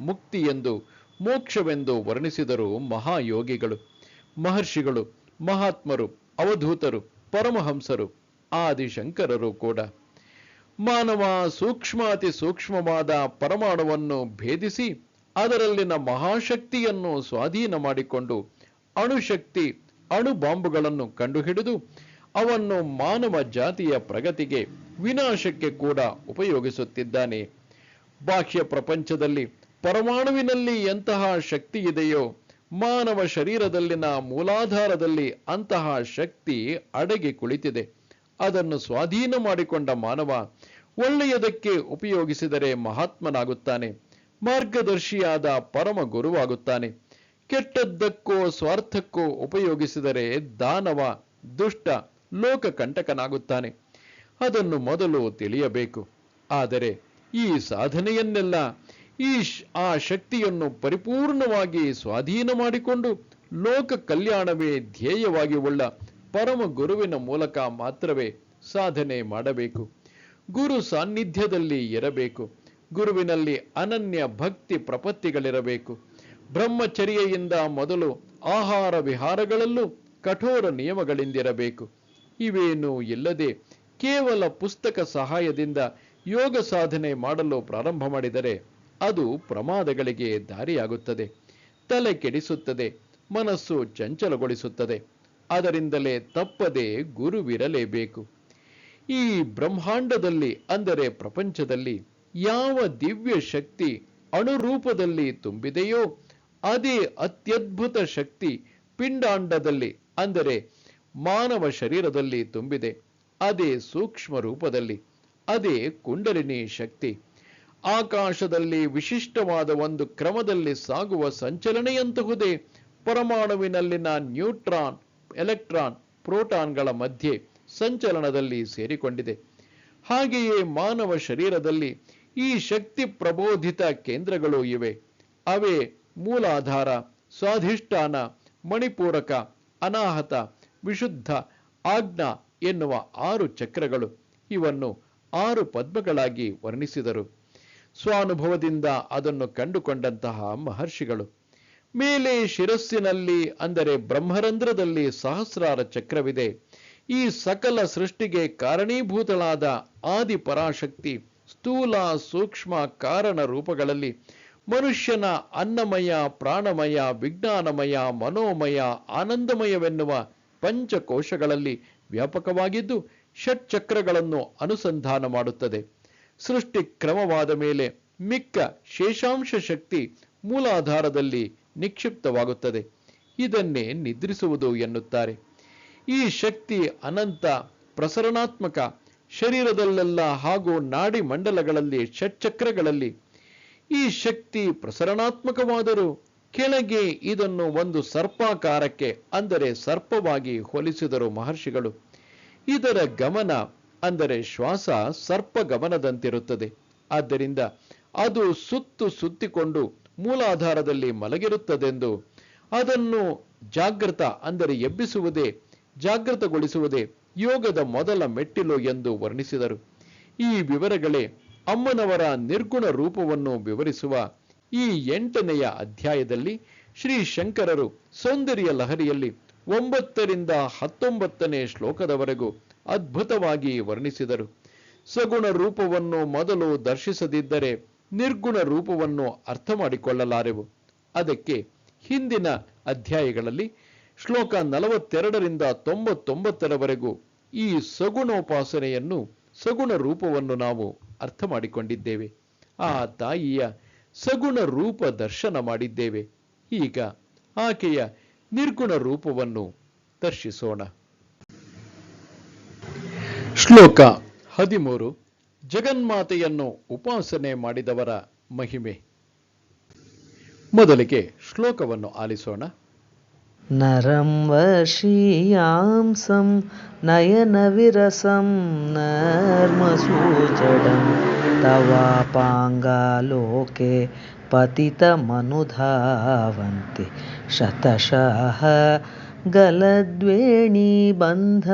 ಮುಕ್ತಿ ಎಂದು, ಮೋಕ್ಷವೆಂದು ವರ್ಣಿಸಿದರು ಮಹಾಯೋಗಿಗಳು. ಮಹರ್ಷಿಗಳು, ಮಹಾತ್ಮರು, ಅವಧೂತರು, ಪರಮಹಂಸರು, ಆದಿಶಂಕರರು ಕೂಡ. ಮಾನವ ಸೂಕ್ಷ್ಮಾತಿ ಸೂಕ್ಷ್ಮವಾದ ಪರಮಾಣುವನ್ನು ಭೇದಿಸಿ, ಅದರಲ್ಲಿನ ಮಹಾಶಕ್ತಿಯನ್ನು ಸ್ವಾಧೀನ ಮಾಡಿಕೊಂಡು ಅಣುಶಕ್ತಿ ಅಣು ಬಾಂಬುಗಳನ್ನು ಕಂಡುಹಿಡಿದು, ಅವನ್ನು ಮಾನವ ಜಾತಿಯ ಪ್ರಗತಿಗೆ ವಿನಾಶಕ್ಕೆ ಕೂಡ ಉಪಯೋಗಿಸುತ್ತಿದ್ದಾನೆ. ಬಾಹ್ಯ ಪ್ರಪಂಚದಲ್ಲಿ ಪರಮಾಣುವಿನಲ್ಲಿ ಎಂತಹ ಶಕ್ತಿ ಇದೆಯೋ, ಮಾನವ ಶರೀರದಲ್ಲಿನ ಮೂಲಾಧಾರದಲ್ಲಿ ಅಂತಹ ಶಕ್ತಿ ಅಡಗಿ ಕುಳಿತಿದೆ. ಅದನ್ನು ಸ್ವಾಧೀನ ಮಾಡಿಕೊಂಡ ಮಾನವ ಒಳ್ಳೆಯದಕ್ಕೆ ಉಪಯೋಗಿಸಿದರೆ ಮಹಾತ್ಮನಾಗುತ್ತಾನೆ, ಮಾರ್ಗದರ್ಶಿಯಾದ ಪರಮ ಗುರುವಾಗುತ್ತಾನೆ. ಕೆಟ್ಟದ್ದಕ್ಕೋ ಸ್ವಾರ್ಥಕ್ಕೋ ಉಪಯೋಗಿಸಿದರೆ ದಾನವ, ದುಷ್ಟ, ಲೋಕಕಂಟಕನಾಗುತ್ತಾನೆ. ಅದನ್ನು ಮೊದಲು ತಿಳಿಯಬೇಕು. ಆದರೆ ಈ ಸಾಧನೆಯನ್ನೆಲ್ಲ ಈ ಆ ಶಕ್ತಿಯನ್ನು ಪರಿಪೂರ್ಣವಾಗಿ ಸ್ವಾಧೀನ ಮಾಡಿಕೊಂಡು ಲೋಕ ಕಲ್ಯಾಣವೇ ಧ್ಯೇಯವಾಗಿ ಉಳ್ಳ ಪರಮ ಗುರುವಿನ ಮೂಲಕ ಮಾತ್ರವೇ ಸಾಧನೆ ಮಾಡಬೇಕು. ಗುರು ಸಾನ್ನಿಧ್ಯದಲ್ಲಿ ಇರಬೇಕು. ಗುರುವಿನಲ್ಲಿ ಅನನ್ಯ ಭಕ್ತಿ ಪ್ರಪತ್ತಿಗಳಿರಬೇಕು. ಬ್ರಹ್ಮಚರ್ಯೆಯಿಂದ ಮೊದಲು ಆಹಾರ ವಿಹಾರಗಳಲ್ಲೂ ಕಠೋರ ನಿಯಮಗಳಿಂದಿರಬೇಕು. ಇವೇನೂ ಇಲ್ಲದೆ ಕೇವಲ ಪುಸ್ತಕ ಸಹಾಯದಿಂದ ಯೋಗ ಸಾಧನೆ ಮಾಡಲು ಪ್ರಾರಂಭ ಮಾಡಿದರೆ ಅದು ಪ್ರಮಾದಗಳಿಗೆ ದಾರಿಯಾಗುತ್ತದೆ. ತಲೆ ಕೆಡಿಸುತ್ತದೆ, ಮನಸ್ಸು ಚಂಚಲಗೊಳಿಸುತ್ತದೆ. ಅದರಿಂದಲೇ ತಪ್ಪದೆ ಗುರುವಿರಲೇಬೇಕು. ಈ ಬ್ರಹ್ಮಾಂಡದಲ್ಲಿ, ಅಂದರೆ ಪ್ರಪಂಚದಲ್ಲಿ, ಯಾವ ದಿವ್ಯ ಶಕ್ತಿ ಅಣುರೂಪದಲ್ಲಿ ತುಂಬಿದೆಯೋ, ಅದೇ ಅತ್ಯದ್ಭುತ ಶಕ್ತಿ ಪಿಂಡಾಂಡದಲ್ಲಿ, ಅಂದರೆ ಮಾನವ ಶರೀರದಲ್ಲಿ ತುಂಬಿದೆ. ಅದೇ ಸೂಕ್ಷ್ಮ ರೂಪದಲ್ಲಿ ಅದೇ ಕುಂಡಲಿನಿ ಶಕ್ತಿ. ಆಕಾಶದಲ್ಲಿ ವಿಶಿಷ್ಟವಾದ ಒಂದು ಕ್ರಮದಲ್ಲಿ ಸಾಗುವ ಸಂಚಲನೆಯಂತಹುದೇ ಪರಮಾಣುವಿನಲ್ಲಿನ ನ್ಯೂಟ್ರಾನ್, ಎಲೆಕ್ಟ್ರಾನ್, ಪ್ರೋಟಾನ್ಗಳ ಮಧ್ಯೆ ಸಂಚಲನದಲ್ಲಿ ಸೇರಿಕೊಂಡಿದೆ. ಹಾಗೆಯೇ ಮಾನವ ಶರೀರದಲ್ಲಿ ಈ ಶಕ್ತಿ ಪ್ರಬೋಧಿತ ಕೇಂದ್ರಗಳು ಇವೆ. ಅವೇ ಮೂಲಾಧಾರ, ಸ್ವಾಧಿಷ್ಠಾನ, ಮಣಿಪೂರಕ, ಅನಾಹತ, ವಿಶುದ್ಧ, ಆಜ್ಞಾ ಎನ್ನುವ ಆರು ಚಕ್ರಗಳು. ಇವನ್ನು ಆರು ಪದ್ಮಗಳಾಗಿ ವರ್ಣಿಸಿದರು. ಸ್ವಾನುಭವದಿಂದ ಅದನ್ನು ಕಂಡುಕೊಂಡಂತಹ ಮಹರ್ಷಿಗಳು. ಮೇಲೆ ಶಿರಸ್ಸಿನಲ್ಲಿ, ಅಂದರೆ ಬ್ರಹ್ಮರಂಧ್ರದಲ್ಲಿ ಸಹಸ್ರಾರ ಚಕ್ರವಿದೆ. ಈ ಸಕಲ ಸೃಷ್ಟಿಗೆ ಕಾರಣೀಭೂತಳಾದ ಆದಿ ಪರಾಶಕ್ತಿ ಸ್ಥೂಲ ಸೂಕ್ಷ್ಮ ಕಾರಣ ರೂಪಗಳಲ್ಲಿ ಮನುಷ್ಯನ ಅನ್ನಮಯ, ಪ್ರಾಣಮಯ, ವಿಜ್ಞಾನಮಯ, ಮನೋಮಯ, ಆನಂದಮಯವೆನ್ನುವ ಪಂಚಕೋಶಗಳಲ್ಲಿ ವ್ಯಾಪಕವಾಗಿದ್ದು ಷಟ್ಚಕ್ರಗಳನ್ನು ಅನುಸಂಧಾನ ಮಾಡುತ್ತದೆ. ಸೃಷ್ಟಿ ಕ್ರಮವಾದ ಮೇಲೆ ಮಿಕ್ಕ ಶೇಷಾಂಶ ಶಕ್ತಿ ಮೂಲಾಧಾರದಲ್ಲಿ ನಿಕ್ಷಿಪ್ತವಾಗುತ್ತದೆ. ಇದನ್ನೇ ನಿದ್ರಿಸುವುದು ಎನ್ನುತ್ತಾರೆ. ಈ ಶಕ್ತಿ ಅನಂತ, ಪ್ರಸರಣಾತ್ಮಕ, ಶರೀರದಲ್ಲೆಲ್ಲ ಹಾಗೂ ನಾಡಿ ಮಂಡಲಗಳಲ್ಲಿ, ಷಟ್ಚಕ್ರಗಳಲ್ಲಿ ಈ ಶಕ್ತಿ ಪ್ರಸರಣಾತ್ಮಕವಾದರೂ ಕೆಳಗೆ ಇದನ್ನು ಒಂದು ಸರ್ಪಾಕಾರಕ್ಕೆ, ಅಂದರೆ ಸರ್ಪವಾಗಿ ಹೋಲಿಸಿದರು ಮಹರ್ಷಿಗಳು. ಇದರ ಗಮನ ಅಂದರೆ ಶ್ವಾಸ ಸರ್ಪ ಗಮನದಂತಿರುತ್ತದೆ. ಆದ್ದರಿಂದ ಅದು ಸುತ್ತು ಸುತ್ತಿಕೊಂಡು ಮೂಲಾಧಾರದಲ್ಲಿ ಮಲಗಿರುತ್ತದೆಂದು ಅದನ್ನು ಜಾಗೃತ ಅಂದರೆ ಎಬ್ಬಿಸುವುದೇ ಜಾಗೃತಗೊಳಿಸುವುದೇ ಯೋಗದ ಮೊದಲ ಮೆಟ್ಟಿಲು ಎಂದು ವರ್ಣಿಸಿದರು. ಈ ವಿವರಗಳೇ ಅಮ್ಮನವರ ನಿರ್ಗುಣ ರೂಪವನ್ನು ವಿವರಿಸುವ ಈ ಎಂಟನೆಯ ಅಧ್ಯಾಯದಲ್ಲಿ ಶ್ರೀ ಶಂಕರರು ಸೌಂದರ್ಯ ಲಹರಿಯಲ್ಲಿ ಒಂಬತ್ತರಿಂದ ಹತ್ತೊಂಬತ್ತನೇ ಶ್ಲೋಕದವರೆಗೂ ಅದ್ಭುತವಾಗಿ ವರ್ಣಿಸಿದರು. ಸಗುಣ ರೂಪವನ್ನು ಮೊದಲು ದರ್ಶಿಸದಿದ್ದರೆ ನಿರ್ಗುಣ ರೂಪವನ್ನು ಅರ್ಥ ಮಾಡಿಕೊಳ್ಳಲಾರೆವು ಅದಕ್ಕೆ ಹಿಂದಿನ ಅಧ್ಯಾಯಗಳಲ್ಲಿ ಶ್ಲೋಕ ನಲವತ್ತೆರಡರಿಂದ ತೊಂಬತ್ತೊಂಬತ್ತರವರೆಗೂ ಈ ಸಗುಣೋಪಾಸನೆಯನ್ನು ಸಗುಣ ರೂಪವನ್ನು ನಾವು ಅರ್ಥ ಮಾಡಿಕೊಂಡಿದ್ದೇವೆ ಆ ತಾಯಿಯ ಸಗುಣ ರೂಪ ದರ್ಶನ ಮಾಡಿದ್ದೇವೆ. ಈಗ ಆಕೆಯ ನಿರ್ಗುಣ ರೂಪವನ್ನು ದರ್ಶಿಸೋಣ. ಶ್ಲೋಕ ಹದಿಮೂರು. ಜಗನ್ಮಾತೆಯನ್ನು ಉಪಾಸನೆ ಮಾಡಿದವರ ಮಹಿಮೆ. ಮೊದಲಿಗೆ ಶ್ಲೋಕವನ್ನು ಆಲಿಸೋಣ. ನರಂ ವಶೀಯಾಂಸಂ ನಯನವಿರಸಂ ನರ್ಮಸೂಚಡಂ. ತವಾಪಾಂಗಾಲೋಕೆ ಪತಿತಮನುಧಾವಂತಿ ಶತಶಃ ಗಲದ್ವೇಣಿ ಬಂಧ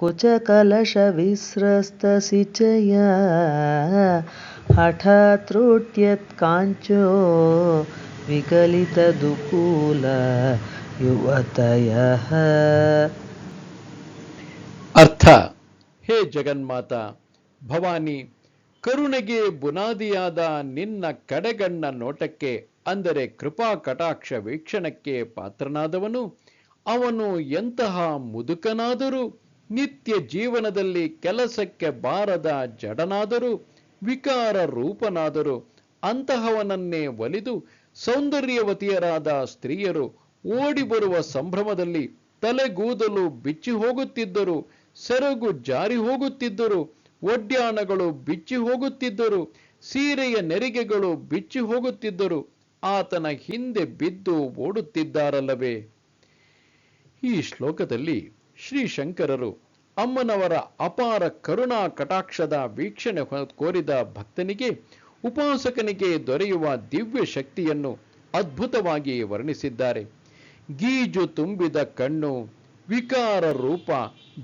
कुचकलशविस्रस्तसिचया हठात्रुट्यत्काञ्चो विकलितदुकूल युवतयः ಅರ್ಥ ಹೇ ಜಗನ್ಮಾತ ಭವಾನಿ ಕರುಣೆಗೆ ಬುನಾದಿಯಾದ ನಿನ್ನ ಕಡೆಗಣ್ಣ ನೋಟಕ್ಕೆ ಅಂದರೆ ಕೃಪಾ ಕಟಾಕ್ಷ ವೀಕ್ಷಣಕ್ಕೆ ಪಾತ್ರನಾದವನು ಅವನು ಎಂತಹ ಮುದುಕನಾದರೂ ನಿತ್ಯ ಜೀವನದಲ್ಲಿ ಕೆಲಸಕ್ಕೆ ಬಾರದ ಜಡನಾದರೂ, ವಿಕಾರ ರೂಪನಾದರೂ, ಅಂತಹವನನ್ನೇ ಒಲಿದು ಸೌಂದರ್ಯವತಿಯರಾದ ಸ್ತ್ರೀಯರು ಓಡಿ ಬರುವ ಸಂಭ್ರಮದಲ್ಲಿ ತಲೆಗೂದಲು ಬಿಚ್ಚಿ ಹೋಗುತ್ತಿದ್ದರು, ಸೆರಗು ಜಾರಿ ಹೋಗುತ್ತಿದ್ದರು, ಒಡ್ಯಾಣಗಳು ಬಿಚ್ಚಿ ಹೋಗುತ್ತಿದ್ದರು, ಸೀರೆಯ ನೆರಿಗೆಗಳು ಬಿಚ್ಚಿ ಹೋಗುತ್ತಿದ್ದರು, ಆತನ ಹಿಂದೆ ಬಿದ್ದು ಓಡುತ್ತಿದ್ದಾರಲ್ಲವೇ? ಈ ಶ್ಲೋಕದಲ್ಲಿ ಶ್ರೀ ಶಂಕರರು ಅಮ್ಮನವರ ಅಪಾರ ಕರುಣಾ ಕಟಾಕ್ಷದ ವೀಕ್ಷಣೆ ಕೋರಿದ ಭಕ್ತನಿಗೆ, ಉಪಾಸಕನಿಗೆ ದೊರೆಯುವ ದಿವ್ಯ ಶಕ್ತಿಯನ್ನು ಅದ್ಭುತವಾಗಿ ವರ್ಣಿಸಿದ್ದಾರೆ. ಗೀಜು ತುಂಬಿದ ಕಣ್ಣು, ವಿಕಾರ ರೂಪ,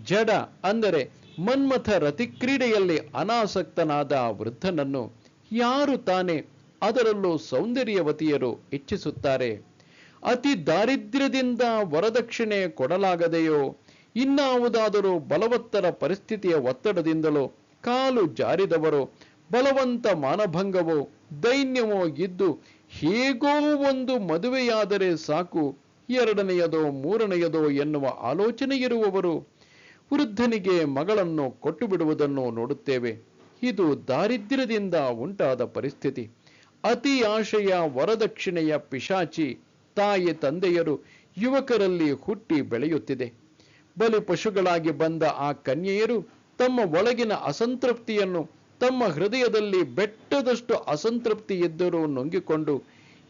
ಜಡ ಅಂದರೆ ಮನ್ಮಥ ರತಿಕ್ರೀಡೆಯಲ್ಲಿ ಅನಾಸಕ್ತನಾದ ವೃದ್ಧನನ್ನು ಯಾರು ತಾನೇ ಅದರಲ್ಲೂ ಸೌಂದರ್ಯವತಿಯರು ಇಚ್ಛಿಸುತ್ತಾರೆ. ಅತಿ ದಾರಿದ್ರ್ಯದಿಂದ ವರದಕ್ಷಿಣೆ ಕೊಡಲಾಗದೆಯೋ ಇನ್ನಾವುದಾದರೂ ಬಲವತ್ತರ ಪರಿಸ್ಥಿತಿಯ ಒತ್ತಡದಿಂದಲೋ ಕಾಲು ಜಾರಿದವರು ಬಲವಂತ ಮಾನಭಂಗವೋ ದೈನ್ಯವೋ ಇದ್ದು ಹೇಗೋ ಒಂದು ಮದುವೆಯಾದರೆ ಸಾಕು, ಎರಡನೆಯದೋ ಮೂರನೆಯದೋ ಎನ್ನುವ ಆಲೋಚನೆ ಇರುವವರು ವೃದ್ಧನಿಗೆ ಮಗಳನ್ನು ಕೊಟ್ಟು ಬಿಡುವುದನ್ನು ನೋಡುತ್ತೇವೆ. ಇದು ದಾರಿದ್ರ್ಯದಿಂದ ಉಂಟಾದ ಪರಿಸ್ಥಿತಿ. ಅತಿ ಆಶೆಯ ವರದಕ್ಷಿಣೆಯ ಪಿಶಾಚಿ ತಾಯಿ ತಂದೆಯರು ಯುವಕರಲ್ಲಿ ಹುಟ್ಟಿ ಬೆಳೆಯುತ್ತಿದೆ. ಬಲಿ ಪಶುಗಳಾಗಿ ಬಂದ ಆ ಕನ್ಯೆಯರು ತಮ್ಮ ಒಳಗಿನ ಅಸಂತೃಪ್ತಿಯನ್ನು, ತಮ್ಮ ಹೃದಯದಲ್ಲಿ ಬೆಟ್ಟದಷ್ಟು ಅಸಂತೃಪ್ತಿ ಇದ್ದರೂ ನುಂಗಿಕೊಂಡು,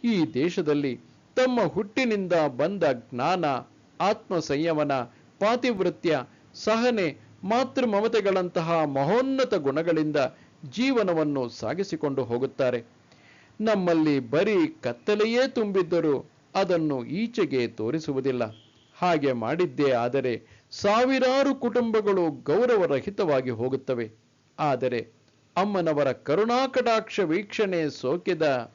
ಈ ದೇಶದಲ್ಲಿ ತಮ್ಮ ಹುಟ್ಟಿನಿಂದ ಬಂದ ಜ್ಞಾನ ಆತ್ಮ ಸಂಯಮನ ಪಾತಿವೃತ್ಯ, ಸಹನೆ ಮಾತೃ ಮಮತೆಗಳಂತಹ ಮಹೋನ್ನತ ಗುಣಗಳಿಂದ ಜೀವನವನ್ನು ಸಾಗಿಸಿಕೊಂಡು ಹೋಗುತ್ತಾರೆ. ನಮ್ಮಲ್ಲಿ ಬರೀ ಕತ್ತಲೆಯೇ ತುಂಬಿದ್ದರೂ ಅದನ್ನು ಈಚೆಗೆ ತೋರಿಸುವುದಿಲ್ಲ. ಹಾಗೆ ಮಾಡಿದ್ದೇ ಆದರೆ ಸಾವಿರಾರು ಕುಟುಂಬಗಳು ಗೌರವರಹಿತವಾಗಿ ಹೋಗುತ್ತವೆ. ಆದರೆ ಅಮ್ಮನವರ ಕರುಣಾಕಟಾಕ್ಷ ವೀಕ್ಷಣೆ ಸೋಕಿದ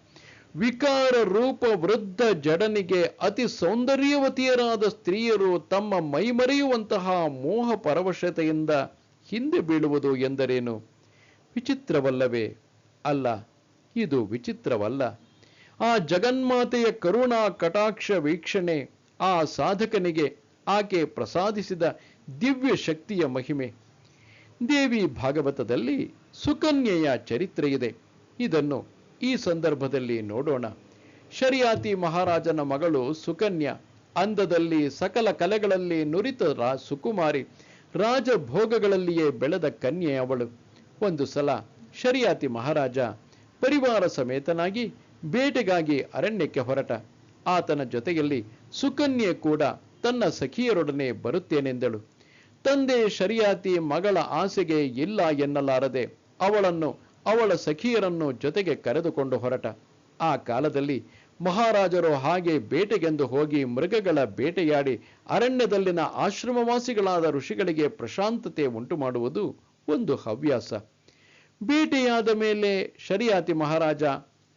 ವಿಕಾರ ರೂಪ ವೃದ್ಧ ಜಡನಿಗೆ ಅತಿ ಸೌಂದರ್ಯವತಿಯರಾದ ಸ್ತ್ರೀಯರು ತಮ್ಮ ಮೈಮರೆಯುವಂತಹ ಮೋಹ ಪರವಶತೆಯಿಂದ ಹಿಂದೆ ಬೀಳುವುದು ಎಂದರೇನು? ವಿಚಿತ್ರವಲ್ಲವೇ? ಅಲ್ಲ, ಇದು ವಿಚಿತ್ರವಲ್ಲ. ಆ ಜಗನ್ಮಾತೆಯ ಕರುಣಾ ಕಟಾಕ್ಷ ವೀಕ್ಷಣೆ ಆ ಸಾಧಕನಿಗೆ ಆಕೆ ಪ್ರಸಾದಿಸಿದ ದಿವ್ಯ ಶಕ್ತಿಯ ಮಹಿಮೆ. ದೇವಿ ಭಾಗವತದಲ್ಲಿ ಸುಕನ್ಯೆಯ ಚರಿತ್ರೆಯಿದೆ. ಇದನ್ನು ಈ ಸಂದರ್ಭದಲ್ಲಿ ನೋಡೋಣ. ಶರಿಯಾತಿ ಮಹಾರಾಜನ ಮಗಳು ಸುಕನ್ಯ ಅಂದದಲ್ಲಿ ಸಕಲ ಕಲೆಗಳಲ್ಲಿ ನುರಿತ ರಾ ಸುಕುಮಾರಿ ರಾಜಭೋಗಗಳಲ್ಲಿಯೇ ಬೆಳೆದ ಕನ್ಯೆ ಅವಳು. ಒಂದು ಸಲ ಶರಿಯಾತಿ ಮಹಾರಾಜ ಪರಿವಾರ ಸಮೇತನಾಗಿ ಬೇಟೆಗಾಗಿ ಅರಣ್ಯಕ್ಕೆ ಹೊರಟ. ಆತನ ಜೊತೆಯಲ್ಲಿ ಸುಕನ್ಯೆ ಕೂಡ ತನ್ನ ಸಖಿಯರೊಡನೆ ಬರುತ್ತೇನೆಂದಳು. ತಂದೆ ಶರಿಯಾತಿ ಮಗಳ ಆಸೆಗೆ ಇಲ್ಲ ಎನ್ನಲಾರದೆ ಅವಳನ್ನು, ಅವಳ ಸಖಿಯರನ್ನು ಜೊತೆಗೆ ಕರೆದುಕೊಂಡು ಹೊರಟ. ಆ ಕಾಲದಲ್ಲಿ ಮಹಾರಾಜರು ಹಾಗೆ ಬೇಟೆಗೆಂದು ಹೋಗಿ ಮೃಗಗಳ ಬೇಟೆಯಾಡಿ ಅರಣ್ಯದಲ್ಲಿನ ಆಶ್ರಮವಾಸಿಗಳಾದ ಋಷಿಗಳಿಗೆ ಪ್ರಶಾಂತತೆ ಉಂಟು ಮಾಡುವುದು ಒಂದು ಹವ್ಯಾಸ. ಬೇಟೆಯಾದ ಮೇಲೆ ಶರಿಯಾತಿ ಮಹಾರಾಜ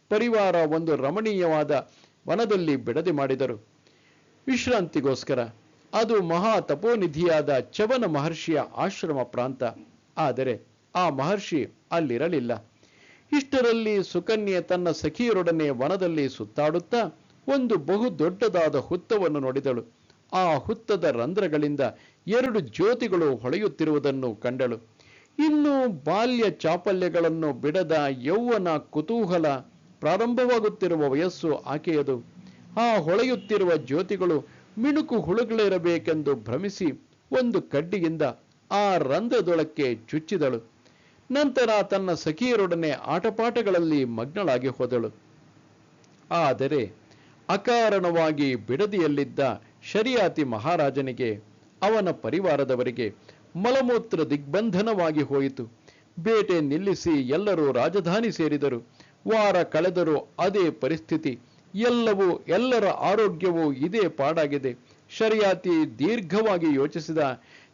ಪರಿವಾರ ಒಂದು ರಮಣೀಯವಾದ ವನದಲ್ಲಿ ಬಿಡದಿ ಮಾಡಿದರು. ವಿಶ್ರಾಂತಿಗೋಸ್ಕರ. ಅದು ಮಹಾ ತಪೋನಿಧಿಯಾದ ಚವನ ಮಹರ್ಷಿಯ ಆಶ್ರಮ ಪ್ರಾಂತ. ಆದರೆ ಆ ಮಹರ್ಷಿ ಅಲ್ಲಿರಲಿಲ್ಲ. ಇಷ್ಟರಲ್ಲಿ ಸುಕನ್ಯೆ ತನ್ನ ಸಖಿಯರೊಡನೆ ವನದಲ್ಲಿ ಸುತ್ತಾಡುತ್ತಾ ಒಂದು ಬಹು ದೊಡ್ಡದಾದ ಹುತ್ತವನ್ನು ನೋಡಿದಳು. ಆ ಹುತ್ತದ ರಂಧ್ರಗಳಿಂದ ಎರಡು ಜ್ಯೋತಿಗಳು ಹೊಳೆಯುತ್ತಿರುವುದನ್ನು ಕಂಡಳು. ಇನ್ನು ಬಾಲ್ಯ ಚಾಪಲ್ಯಗಳನ್ನು ಬಿಡದ ಯೌವನ ಕುತೂಹಲ ಪ್ರಾರಂಭವಾಗುತ್ತಿರುವ ವಯಸ್ಸು ಆಕೆಯದು. ಆ ಹೊಳೆಯುತ್ತಿರುವ ಜ್ಯೋತಿಗಳು ಮಿಣುಕು ಹುಳುಗಳಿರಬೇಕೆಂದು ಭ್ರಮಿಸಿ ಒಂದು ಕಡ್ಡಿಯಿಂದ ಆ ರಂಧ್ರದೊಳಕ್ಕೆ ಚುಚ್ಚಿದಳು. ನಂತರ ತನ್ನ ಸಖಿಯರೊಡನೆ ಆಟಪಾಠಗಳಲ್ಲಿ ಮಗ್ನಳಾಗಿ ಹೋದಳು. ಆದರೆ ಅಕಾರಣವಾಗಿ ಬಿಡದಿಯಲ್ಲಿದ್ದ ಶರಿಯಾತಿ ಮಹಾರಾಜನಿಗೆ, ಅವನ ಪರಿವಾರದವರಿಗೆ ಮಲಮೂತ್ರ ದಿಗ್ಬಂಧನವಾಗಿ ಹೋಯಿತು. ಬೇಟೆ ನಿಲ್ಲಿಸಿ ಎಲ್ಲರೂ ರಾಜಧಾನಿ ಸೇರಿದರು. ವಾರ ಕಳೆದರೂ ಅದೇ ಪರಿಸ್ಥಿತಿ ಎಲ್ಲವೂ ಎಲ್ಲರ ಆರೋಗ್ಯವೂ ಇದೇ ಪಾಡಾಗಿದೆ. ಶರಿಯಾತಿ ದೀರ್ಘವಾಗಿ ಯೋಚಿಸಿದ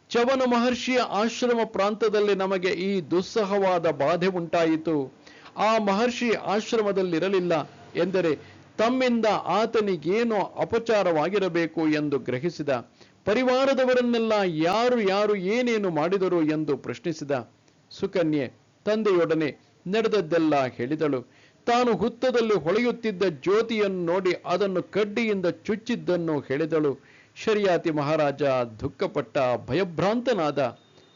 ಚವನ ಮಹರ್ಷಿಯ ಆಶ್ರಮ ಪ್ರಾಂತದಲ್ಲಿ ನಮಗೆ ಈ ದುಸ್ಸಹವಾದ ಬಾಧೆ ಉಂಟಾಯಿತು. ಆ ಮಹರ್ಷಿ ಆಶ್ರಮದಲ್ಲಿರಲಿಲ್ಲ ಎಂದರೆ ತಮ್ಮಿಂದ ಆತನಿಗೇನೋ ಅಪಚಾರವಾಗಿರಬೇಕು ಎಂದು ಗ್ರಹಿಸಿದ. ಪರಿವಾರದವರನ್ನೆಲ್ಲ ಯಾರು ಯಾರು ಏನೇನು ಮಾಡಿದರು ಎಂದು ಪ್ರಶ್ನಿಸಿದ. ಸುಕನ್ಯೆ, ತಂದೆಯೊಡನೆ ನಡೆದದ್ದೆಲ್ಲ ಹೇಳಿದಳು. ತಾನು ಹುತ್ತದಲ್ಲಿ ಹೊಳೆಯುತ್ತಿದ್ದ ಜ್ಯೋತಿಯನ್ನು ನೋಡಿ ಅದನ್ನು ಕಡ್ಡಿಯಿಂದ ಚುಚ್ಚಿದ್ದನ್ನು ಹೇಳಿದಳು. ಶರಿಯಾತಿ ಮಹಾರಾಜ ದುಃಖಪಟ್ಟ, ಭಯಭ್ರಾಂತನಾದ.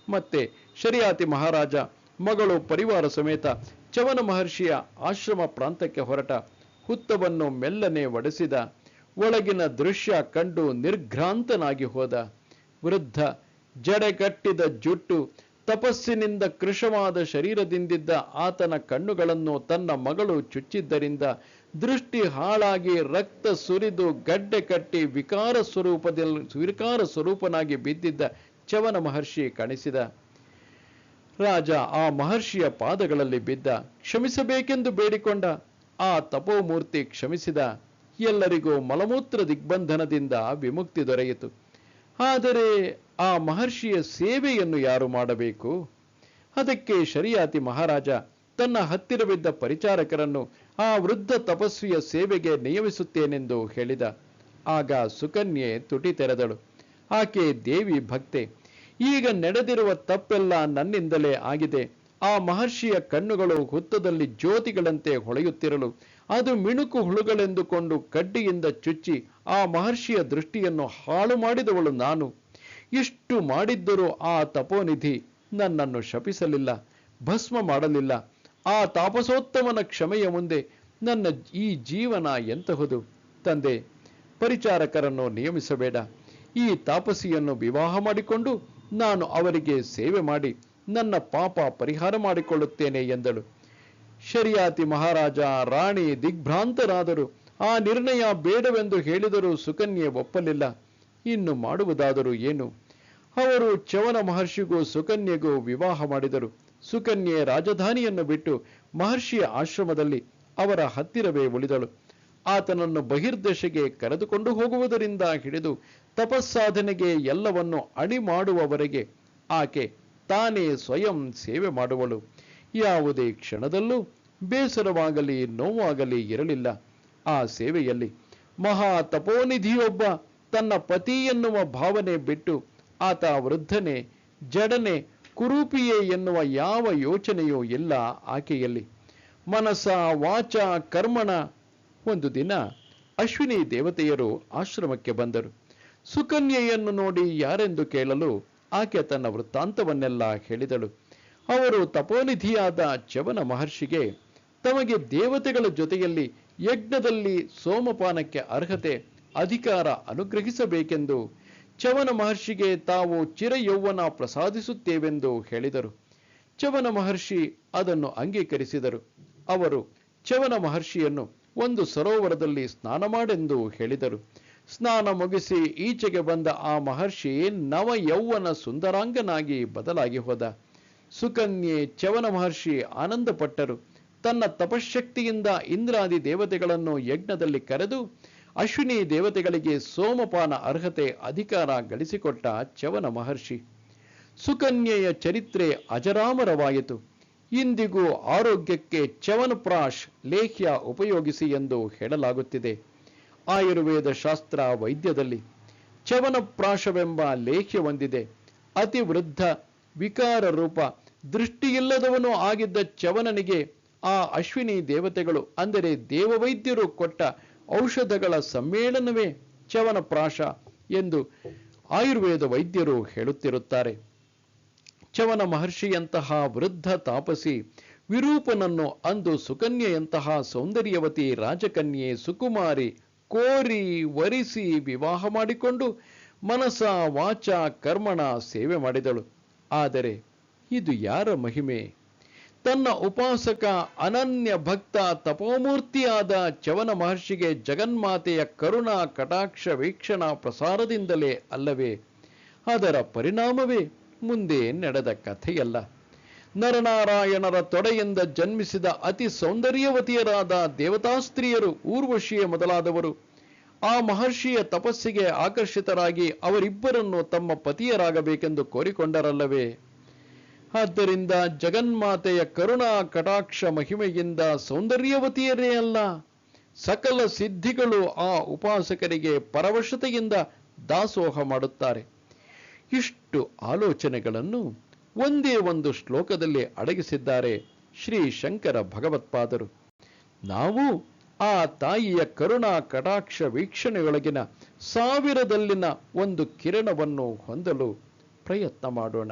ಮತ್ತೆ ಶರಿಯಾತಿ ಮಹಾರಾಜ, ಮಗಳು ಪರಿವಾರ ಸಮೇತ ಚವನ ಮಹರ್ಷಿಯ ಆಶ್ರಮ ಪ್ರಾಂತಕ್ಕೆ ಹೊರಟ. ಹುತ್ತವನ್ನು ಮೆಲ್ಲನೆ ಒಡೆಸಿದ. ಒಳಗಿನ ದೃಶ್ಯ ಕಂಡು ನಿರ್ಘ್ರಾಂತನಾಗಿ ಹೋದ. ವೃದ್ಧ ಜಡೆಗಟ್ಟಿದ ಜುಟ್ಟು ತಪಸ್ಸಿನಿಂದ ಕೃಶವಾದ ಶರೀರದಿಂದಿದ್ದ ಆತನ ಕಣ್ಣುಗಳನ್ನು ತನ್ನ ಮಗಳು ಚುಚ್ಚಿದ್ದರಿಂದ ದೃಷ್ಟಿ ಹಾಳಾಗಿ ರಕ್ತ ಸುರಿದು ಗಡ್ಡೆ ಕಟ್ಟಿ ವಿಕಾರ ಸ್ವರೂಪದಲ್ಲಿ ವಿಕಾರ ಸ್ವರೂಪನಾಗಿ ಬಿದ್ದಿದ್ದ ಚವನ ಮಹರ್ಷಿ ಕಾಣಿಸಿದ. ರಾಜ ಆ ಮಹರ್ಷಿಯ ಪಾದಗಳಲ್ಲಿ ಬಿದ್ದ. ಕ್ಷಮಿಸಬೇಕೆಂದು ಬೇಡಿಕೊಂಡ. ಆ ತಪೋಮೂರ್ತಿ ಕ್ಷಮಿಸಿದ. ಎಲ್ಲರಿಗೂ ಮಲಮೂತ್ರ ದಿಗ್ಬಂಧನದಿಂದ ವಿಮುಕ್ತಿ ದೊರೆಯಿತು. ಆದರೆ ಆ ಮಹರ್ಷಿಯ ಸೇವೆಯನ್ನು ಯಾರು ಮಾಡಬೇಕು? ಅದಕ್ಕೆ ಶರಿಯಾತಿ ಮಹಾರಾಜ ತನ್ನ ಹತ್ತಿರವಿದ್ದ ಪರಿಚಾರಕರನ್ನು ಆ ವೃದ್ಧ ತಪಸ್ವಿಯ ಸೇವೆಗೆ ನಿಯಮಿಸುತ್ತೇನೆಂದು ಹೇಳಿದ. ಆಗ ಸುಕನ್ಯೆ ತುಟಿ ತೆರೆದಳು. ಆಕೆ ದೇವಿ ಭಕ್ತೆ, ಈಗ ನಡೆದಿರುವ ತಪ್ಪೆಲ್ಲ ನನ್ನಿಂದಲೇ ಆಗಿದೆ. ಆ ಮಹರ್ಷಿಯ ಕಣ್ಣುಗಳು ಹುತ್ತದಲ್ಲಿ ಜ್ಯೋತಿಗಳಂತೆ ಹೊಳೆಯುತ್ತಿರಲು ಅದು ಮಿಣುಕು ಹುಳುಗಳೆಂದುಕೊಂಡು ಕಡ್ಡಿಯಿಂದ ಚುಚ್ಚಿ ಆ ಮಹರ್ಷಿಯ ದೃಷ್ಟಿಯನ್ನು ಹಾಳು ಮಾಡಿದವಳು ನಾನು. ಇಷ್ಟು ಮಾಡಿದ್ದರೂ ಆ ತಪೋನಿಧಿ ನನ್ನನ್ನು ಶಪಿಸಲಿಲ್ಲ, ಭಸ್ಮ ಮಾಡಲಿಲ್ಲ. ಆ ತಾಪಸೋತ್ತಮನ ಕ್ಷಮೆಯ ಮುಂದೆ ನನ್ನ ಈ ಜೀವನ ಎಂತಹುದು? ತಂದೆ, ಪರಿಚಾರಕರನ್ನು ನಿಯಮಿಸಬೇಡ. ಈ ತಾಪಸಿಯನ್ನು ವಿವಾಹ ಮಾಡಿಕೊಂಡು ನಾನು ಅವರಿಗೆ ಸೇವೆ ಮಾಡಿ ನನ್ನ ಪಾಪ ಪರಿಹಾರ ಮಾಡಿಕೊಳ್ಳುತ್ತೇನೆ ಎಂದಳು. ಶರಿಯಾತಿ ಮಹಾರಾಜ, ರಾಣಿ ದಿಗ್ಭ್ರಾಂತರಾದರು. ಆ ನಿರ್ಣಯ ಬೇಡವೆಂದು ಹೇಳಿದರೂ ಸುಕನ್ಯೆ ಒಪ್ಪಲಿಲ್ಲ. ಇನ್ನು ಮಾಡುವುದಾದರೂ ಏನು? ಅವರು ಚವನ ಮಹರ್ಷಿಗೂ ಸುಕನ್ಯೆಗೂ ವಿವಾಹ ಮಾಡಿದರು. ಸುಕನ್ಯೆ ರಾಜಧಾನಿಯನ್ನು ಬಿಟ್ಟು ಮಹರ್ಷಿಯ ಆಶ್ರಮದಲ್ಲಿ ಅವರ ಹತ್ತಿರವೇ ಉಳಿದಳು. ಆತನನ್ನು ಬಹಿರ್ದೆಶೆಗೆ ಕರೆದುಕೊಂಡು ಹೋಗುವುದರಿಂದ ಹಿಡಿದು ತಪಸ್ಸಾಧನೆಗೆ ಎಲ್ಲವನ್ನು ಅಣಿ ಮಾಡುವವರೆಗೆ ಆಕೆ ತಾನೇ ಸ್ವಯಂ ಸೇವೆ ಮಾಡುವಳು. ಯಾವುದೇ ಕ್ಷಣದಲ್ಲೂ ಬೇಸರವಾಗಲಿ, ನೋವಾಗಲಿ ಇರಲಿಲ್ಲ. ಆ ಸೇವೆಯಲ್ಲಿ ಮಹಾ ತಪೋನಿಧಿಯೊಬ್ಬ ತನ್ನ ಪತಿ ಎನ್ನುವ ಭಾವನೆ ಬಿಟ್ಟು ಆತ ವೃದ್ಧನೆ, ಜಡನೆ, ಕುರೂಪಿಯೇ ಎನ್ನುವ ಯಾವ ಯೋಚನೆಯೂ ಇಲ್ಲ ಆಕೆಯಲ್ಲಿ. ಮನಸ, ವಾಚ, ಕರ್ಮಣ. ಒಂದು ದಿನ ಅಶ್ವಿನಿ ದೇವತೆಯರು ಆಶ್ರಮಕ್ಕೆ ಬಂದರು. ಸುಕನ್ಯೆಯನ್ನು ನೋಡಿ ಯಾರೆಂದು ಕೇಳಲು ಆಕೆ ತನ್ನ ವೃತ್ತಾಂತವನ್ನೆಲ್ಲ ಹೇಳಿದಳು. ಅವರು ತಪೋನಿಧಿಯಾದ ಚವನ ಮಹರ್ಷಿಗೆ ತಮಗೆ ದೇವತೆಗಳ ಜೊತೆಯಲ್ಲಿ ಯಜ್ಞದಲ್ಲಿ ಸೋಮಪಾನಕ್ಕೆ ಅರ್ಹತೆ ಅಧಿಕಾರ ಅನುಗ್ರಹಿಸಬೇಕೆಂದು ಚವನ ಮಹರ್ಷಿಗೆ ತಾವು ಚಿರಯೌವನ ಪ್ರಸಾದಿಸುತ್ತೇವೆಂದು ಹೇಳಿದರು. ಚವನ ಮಹರ್ಷಿ ಅದನ್ನು ಅಂಗೀಕರಿಸಿದರು. ಅವರು ಚವನ ಮಹರ್ಷಿಯನ್ನು ಒಂದು ಸರೋವರದಲ್ಲಿ ಸ್ನಾನ ಮಾಡೆಂದು ಹೇಳಿದರು. ಸ್ನಾನ ಮುಗಿಸಿ ಈಚೆಗೆ ಬಂದ ಆ ಮಹರ್ಷಿ ನವ ಯೌವನ ಸುಂದರಾಂಗನಾಗಿ ಬದಲಾಗಿ ಹೋದ. ಸುಕನ್ಯೆ ಚವನ ಮಹರ್ಷಿ ಆನಂದಪಟ್ಟರು. ತನ್ನ ತಪಶಕ್ತಿಯಿಂದ ಇಂದ್ರಾದಿ ದೇವತೆಗಳನ್ನು ಯಜ್ಞದಲ್ಲಿ ಕರೆದು ಅಶ್ವಿನಿ ದೇವತೆಗಳಿಗೆ ಸೋಮಪಾನ ಅರ್ಹತೆ ಅಧಿಕಾರ ಗಳಿಸಿಕೊಟ್ಟ ಚವನ ಮಹರ್ಷಿ. ಸುಕನ್ಯೆಯ ಚರಿತ್ರೆ ಅಜರಾಮರವಾಯಿತು. ಇಂದಿಗೂ ಆರೋಗ್ಯಕ್ಕೆ ಚವನಪ್ರಾಶ್ ಲೇಹ್ಯ ಉಪಯೋಗಿಸಿ ಎಂದು ಹೇಳಲಾಗುತ್ತಿದೆ. ಆಯುರ್ವೇದ ಶಾಸ್ತ್ರ ವೈದ್ಯದಲ್ಲಿ ಚವನಪ್ರಾಶವೆಂಬ ಲೇಖ್ಯ ಹೊಂದಿದೆ. ಅತಿ ವೃದ್ಧ ವಿಕಾರ ರೂಪ ದೃಷ್ಟಿಯಿಲ್ಲದವನು ಆಗಿದ್ದ ಚವನನಿಗೆ ಆ ಅಶ್ವಿನಿ ದೇವತೆಗಳು, ಅಂದರೆ ದೇವವೈದ್ಯರು ಕೊಟ್ಟ ಔಷಧಗಳ ಸಮ್ಮೇಳನವೇ ಚವನಪ್ರಾಶ ಎಂದು ಆಯುರ್ವೇದ ವೈದ್ಯರು ಹೇಳುತ್ತಿರುತ್ತಾರೆ. ಚವನ ಮಹರ್ಷಿಯಂತಹ ವೃದ್ಧ ತಾಪಸಿ ವಿರೂಪನನ್ನು ಅಂದು ಸುಕನ್ಯೆಯಂತಹ ಸೌಂದರ್ಯವತಿ ರಾಜಕನ್ಯೆ ಸುಕುಮಾರಿ ಕೋರಿ ವರಿಸಿ ವಿವಾಹ ಮಾಡಿಕೊಂಡು ಮನಸ ವಾಚ ಕರ್ಮಣ ಸೇವೆ ಮಾಡಿದಳು. ಆದರೆ ಇದು ಯಾರ ಮಹಿಮೆ? ತನ್ನ ಉಪಾಸಕ ಅನನ್ಯ ಭಕ್ತ ತಪೋಮೂರ್ತಿಯಾದ ಚವನ ಮಹರ್ಷಿಗೆ ಜಗನ್ಮಾತೆಯ ಕರುಣಾ ಕಟಾಕ್ಷ ವೀಕ್ಷಣಾ ಪ್ರಸಾರದಿಂದಲೇ ಅಲ್ಲವೇ? ಅದರ ಪರಿಣಾಮವೇ? ಮುಂದೆ ನಡೆದ ಕಥೆಯಲ್ಲ. ನರನಾರಾಯಣರ ತೊಡೆಯಿಂದ ಜನ್ಮಿಸಿದ ಅತಿ ಸೌಂದರ್ಯವತಿಯರಾದ ದೇವತಾಸ್ತ್ರೀಯರು ಊರ್ವಶಿಯ ಮೊದಲಾದವರು. ಆ ಮಹರ್ಷಿಯ ತಪಸ್ಸಿಗೆ ಆಕರ್ಷಿತರಾಗಿ ಅವರಿಬ್ಬರನ್ನು ತಮ್ಮ ಪತಿಯರಾಗಬೇಕೆಂದು ಕೋರಿಕೊಂಡರಲ್ಲವೇ? ಆದ್ದರಿಂದ ಜಗನ್ಮಾತೆಯ ಕರುಣಾ ಕಟಾಕ್ಷ ಮಹಿಮೆಯಿಂದ ಸೌಂದರ್ಯವತಿಯರೇ ಅಲ್ಲ, ಸಕಲ ಸಿದ್ಧಿಗಳು ಆ ಉಪಾಸಕರಿಗೆ ಪರವಶತೆಯಿಂದ ದಾಸೋಹ ಮಾಡುತ್ತಾರೆ. ಇಷ್ಟು ಆಲೋಚನೆಗಳನ್ನು ಒಂದೇ ಒಂದು ಶ್ಲೋಕದಲ್ಲಿ ಅಡಗಿಸಿದ್ದಾರೆ ಶ್ರೀ ಶಂಕರ ಭಗವತ್ಪಾದರು. ನಾವು ಆ ತಾಯಿಯ ಕರುಣಾ ಕಟಾಕ್ಷ ವೀಕ್ಷಣೆಯೊಳಗಿನ ಸಾವಿರದಲ್ಲಿನ ಒಂದು ಕಿರಣವನ್ನು ಹೊಂದಲು ಪ್ರಯತ್ನ ಮಾಡೋಣ.